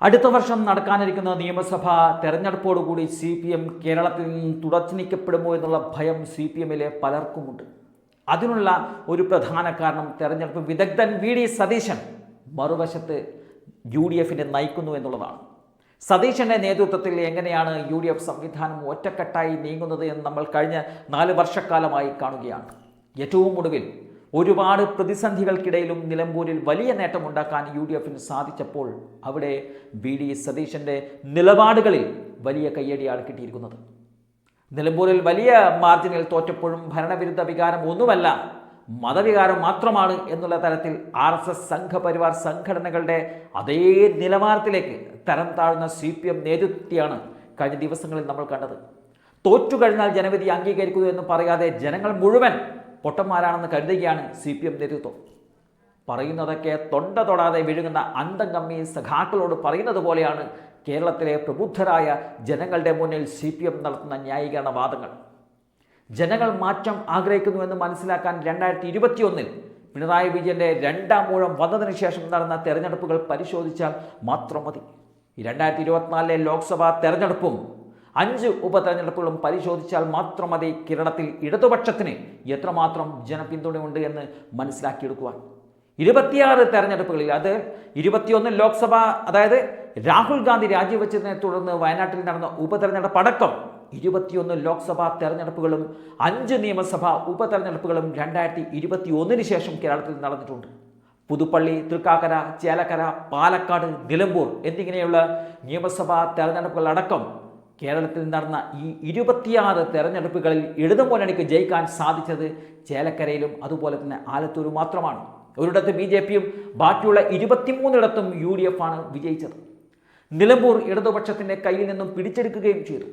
അടുത്ത വർഷം നടക്കാനിരിക്കുന്ന നിയമസഭാ തെരഞ്ഞെടുപ്പോടുകൂടി സി പി എം കേരളത്തിൽ നിന്ന് തുടച്ചു നീക്കപ്പെടുമോ എന്നുള്ള ഭയം സി പി എമ്മിലെ പലർക്കുമുണ്ട്. അതിനുള്ള ഒരു പ്രധാന കാരണം തെരഞ്ഞെടുപ്പ് വിദഗ്ധൻ വി ഡി സതീശൻ മറുവശത്ത് യു ഡി എഫിനെ നയിക്കുന്നു എന്നുള്ളതാണ്. സതീശന്റെ നേതൃത്വത്തിൽ എങ്ങനെയാണ് യു ഡി എഫ് സംവിധാനം ഒറ്റക്കെട്ടായി നീങ്ങുന്നത് എന്ന് നമ്മൾ കഴിഞ്ഞ നാല് വർഷക്കാലമായി കാണുകയാണ്. ഏറ്റവും ഒടുവിൽ ഒരുപാട് പ്രതിസന്ധികൾക്കിടയിലും നിലമ്പൂരിൽ വലിയ നേട്ടമുണ്ടാക്കാൻ യു ഡി എഫിന് സാധിച്ചപ്പോൾ അവിടെ ബി ഡി സതീശന്റെ നിലപാടുകളിൽ വലിയ കയ്യടിയാണ് കിട്ടിയിരിക്കുന്നത്. നിലമ്പൂരിൽ വലിയ മാർജിനിൽ തോറ്റപ്പോഴും ഭരണവിരുദ്ധ വികാരം ഒന്നുമല്ല മതവികാരം മാത്രമാണ് എന്നുള്ള തരത്തിൽ ആർ എസ് എസ് സംഘപരിവാർ സംഘടനകളുടെ അതേ നിലവാരത്തിലേക്ക് തരം താഴ്ന്ന സി പി എം നേതൃത്വത്തെയാണ് കഴിഞ്ഞ ദിവസങ്ങളിൽ നമ്മൾ കണ്ടത്. തോറ്റു കഴിഞ്ഞാൽ ജനവിധി അംഗീകരിക്കുന്നു എന്ന് പറയാതെ ജനങ്ങൾ മുഴുവൻ പൊട്ടന്മാരാണെന്ന് കരുതുകയാണ് സി പി എം നേതൃത്വം. പറയുന്നതൊക്കെ തൊണ്ട തൊടാതെ വിഴുങ്ങുന്ന അന്തം കമ്മി സഖാക്കളോട് പറയുന്നത് പോലെയാണ് കേരളത്തിലെ പ്രബുദ്ധരായ ജനങ്ങളുടെ മുന്നിൽ സി പി എം നടത്തുന്ന ന്യായീകരണ വാദങ്ങൾ ജനങ്ങൾ മാറ്റം ആഗ്രഹിക്കുന്നുവെന്ന് മനസ്സിലാക്കാൻ രണ്ടായിരത്തി ഇരുപത്തിയൊന്നിൽ പിണറായി വിജയന്റെ രണ്ടാം മൂഴം വന്നതിന് ശേഷം നടന്ന തെരഞ്ഞെടുപ്പുകൾ പരിശോധിച്ചാൽ മാത്രം മതി. രണ്ടായിരത്തി ഇരുപത്തിനാലിലെ ലോക്സഭാ തെരഞ്ഞെടുപ്പും അഞ്ച് ഉപതെരഞ്ഞെടുപ്പുകളും പരിശോധിച്ചാൽ മാത്രം അതേ കേരളത്തിൽ ഇടതുപക്ഷത്തിന്. എത്രമാത്രം ജനപിന്തുണയുണ്ട് എന്ന് മനസ്സിലാക്കിയെടുക്കുവാൻ. ഇരുപത്തിയാറ് തെരഞ്ഞെടുപ്പുകളിൽ അത് ഇരുപത്തിയൊന്ന് ലോക്സഭ അതായത് രാഹുൽ ഗാന്ധി രാജിവെച്ചതിനെ തുടർന്ന് വയനാട്ടിൽ നടന്ന ഉപതെരഞ്ഞെടുപ്പ് അടക്കം ഇരുപത്തിയൊന്ന് ലോക്സഭാ തെരഞ്ഞെടുപ്പുകളും അഞ്ച് നിയമസഭാ ഉപതെരഞ്ഞെടുപ്പുകളും രണ്ടായിരത്തി ഇരുപത്തി ഒന്നിന് ശേഷം കേരളത്തിൽ നടന്നിട്ടുണ്ട്. പുതുപ്പള്ളി തൃക്കാക്കര ചേലക്കര പാലക്കാട് നിലമ്പൂർ എന്നിങ്ങനെയുള്ള നിയമസഭാ തെരഞ്ഞെടുപ്പുകൾ അടക്കം കേരളത്തിൽ നടന്ന ഈ ഇരുപത്തിയാറ് തെരഞ്ഞെടുപ്പുകളിൽ ഇടതുമുന്നണിക്ക് ജയിക്കാൻ സാധിച്ചത് ചേലക്കരയിലും അതുപോലെ തന്നെ ആലത്തൂരും മാത്രമാണ്. ഒരിടത്ത് ബി ജെ പിയും ബാക്കിയുള്ള ഇരുപത്തിമൂന്നിടത്തും യു ഡി എഫ് ആണ് വിജയിച്ചത്. നിലമ്പൂർ ഇടതുപക്ഷത്തിന്റെ കയ്യിൽ നിന്നും പിടിച്ചെടുക്കുകയും ചെയ്തു.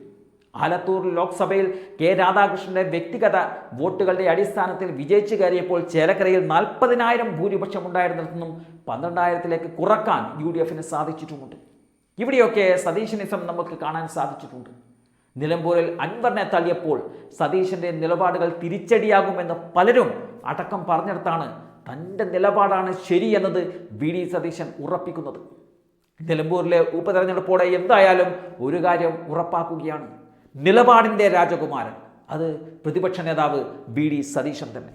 ആലത്തൂർ ലോക്സഭയിൽ കെ രാധാകൃഷ്ണന്റെ വ്യക്തിഗത വോട്ടുകളുടെ അടിസ്ഥാനത്തിൽ വിജയിച്ചു കയറിയപ്പോൾ ചേലക്കരയിൽ നാൽപ്പതിനായിരം ഭൂരിപക്ഷം ഉണ്ടായിരുന്നിടത്തുനിന്നും പന്ത്രണ്ടായിരത്തിലേക്ക് കുറയ്ക്കാൻ യു ഡി എഫിന് സാധിച്ചിട്ടുമുണ്ട്. ഇവിടെയൊക്കെ സതീശനിസം നമുക്ക് കാണാൻ സാധിച്ചിട്ടുണ്ട്. നിലമ്പൂരിൽ അൻവറിനെ തള്ളിയപ്പോൾ സതീശന്റെ നിലപാടുകൾ തിരിച്ചടിയാകുമെന്ന് പലരും അടക്കം പറഞ്ഞെടുത്താണ് തന്റെ നിലപാടാണ് ശരിയെന്നത് വി ഡി സതീശൻ ഉറപ്പിക്കുന്നത്. നിലമ്പൂരിലെ ഉപതെരഞ്ഞെടുപ്പോടെ എന്തായാലും ഒരു കാര്യം ഉറപ്പാക്കുകയാണ്. നിലപാടിന്റെ രാജകുമാരൻ അത് പ്രതിപക്ഷ നേതാവ് വി ഡി സതീശൻ തന്നെ.